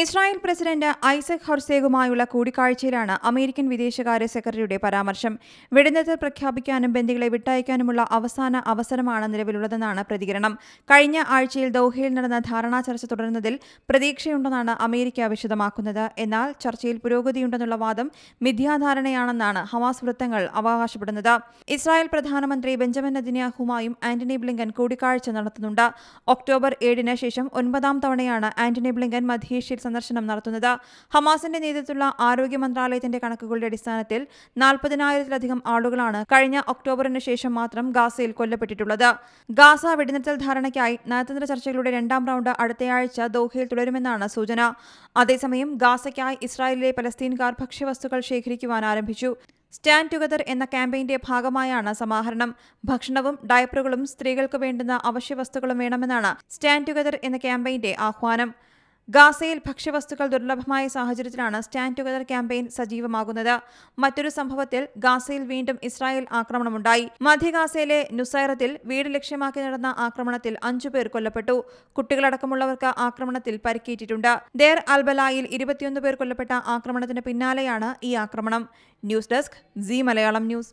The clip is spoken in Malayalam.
ഇസ്രായേൽ പ്രസിഡന്റ് ഐസക് ഹർസേഗുമായുള്ള കൂടിക്കാഴ്ചയിലാണ് അമേരിക്കൻ വിദേശകാര്യ സെക്രട്ടറിയുടെ പരാമർശം. വെടിനിർത്തൽ പ്രഖ്യാപിക്കാനും ബന്ദികളെ വിട്ടയക്കാനുമുള്ള അവസാന അവസരമാണ് നിലവിലുള്ളതെന്നാണ് പ്രതികരണം. കഴിഞ്ഞ ആഴ്ചയിൽ ദോഹയിൽ നടന്ന ധാരണാ ചർച്ച തുടരുന്നതിൽ പ്രതീക്ഷയുണ്ടെന്നാണ് അമേരിക്ക വിശദമാക്കുന്നത്. എന്നാൽ ചർച്ചയിൽ പുരോഗതിയുണ്ടെന്നുള്ള വാദം മിഥ്യാധാരണയാണെന്നാണ് ഹമാസ് വൃത്തങ്ങൾ അവകാശപ്പെടുന്നത്. ഇസ്രായേൽ പ്രധാനമന്ത്രി ബെഞ്ചമിൻ നെതന്യാഹുമായും ആന്റണി ബ്ലിങ്കൻ കൂടിക്കാഴ്ച നടത്തുന്നുണ്ട്. ഒക്ടോബർ ഏഴിന് ശേഷം ഒൻപതാം തവണയാണ് ആന്റണി ബ്ലിങ്കൻ മധ്യേഷ്യയിൽ സന്ദർശനം നടത്തുന്നത്. ഹമാസിന്റെ നേതൃത്വത്തിലുള്ള ആരോഗ്യ മന്ത്രാലയത്തിന്റെ കണക്കുകളുടെ അടിസ്ഥാനത്തിൽ നാൽപ്പതിനായിരത്തിലധികം ആളുകളാണ് കഴിഞ്ഞ ഒക്ടോബറിന് ശേഷം മാത്രം ഗാസയിൽ കൊല്ലപ്പെട്ടിട്ടുള്ളത്. ഗാസ വെടിനിർത്തൽ ധാരണയ്ക്കായി നയതന്ത്ര ചർച്ചകളുടെ രണ്ടാം റൗണ്ട് അടുത്തയാഴ്ച ദോഹയിൽ തുടരുമെന്നാണ് സൂചന. അതേസമയം ഗാസയ്ക്കായി ഇസ്രായേലിലെ പലസ്തീൻകാർ ഭക്ഷ്യവസ്തുക്കൾ ശേഖരിക്കുവാൻ ആരംഭിച്ചു. സ്റ്റാൻഡ് ടുഗദർ എന്ന ക്യാമ്പയിന്റെ ഭാഗമായാണ് സമാഹരണം. ഭക്ഷണവും ഡയപ്പറുകളും സ്ത്രീകൾക്ക് വേണ്ടുന്ന അവശ്യ വസ്തുക്കളും വേണമെന്നാണ് സ്റ്റാൻഡ് ടുഗദർ എന്ന ക്യാമ്പയിന്റെ ആഹ്വാനം. ഗാസയിൽ ഭക്ഷ്യവസ്തുക്കൾ ദുർലഭമായ സാഹചര്യത്തിലാണ് സ്റ്റാൻഡ് ടുഗദർ ക്യാമ്പയിൻ സജീവമാകുന്നത്. മറ്റൊരു സംഭവത്തിൽ ഗാസയിൽ വീണ്ടും ഇസ്രായേൽ ആക്രമണമുണ്ടായി. മധ്യ ഗാസയിലെ നുസൈറത്തിൽ വീട് ലക്ഷ്യമാക്കി നടന്ന ആക്രമണത്തിൽ അഞ്ചുപേർ കൊല്ലപ്പെട്ടു. കുട്ടികളടക്കമുള്ളവർക്ക് ആക്രമണത്തിൽ പരിക്കേറ്റിട്ടുണ്ട്. ദേർ അൽബലായിൽ ഇരുപത്തിയൊന്ന് പേർ കൊല്ലപ്പെട്ട ആക്രമണത്തിന് പിന്നാലെയാണ് ഈ ആക്രമണം. News desk C Malayalam news.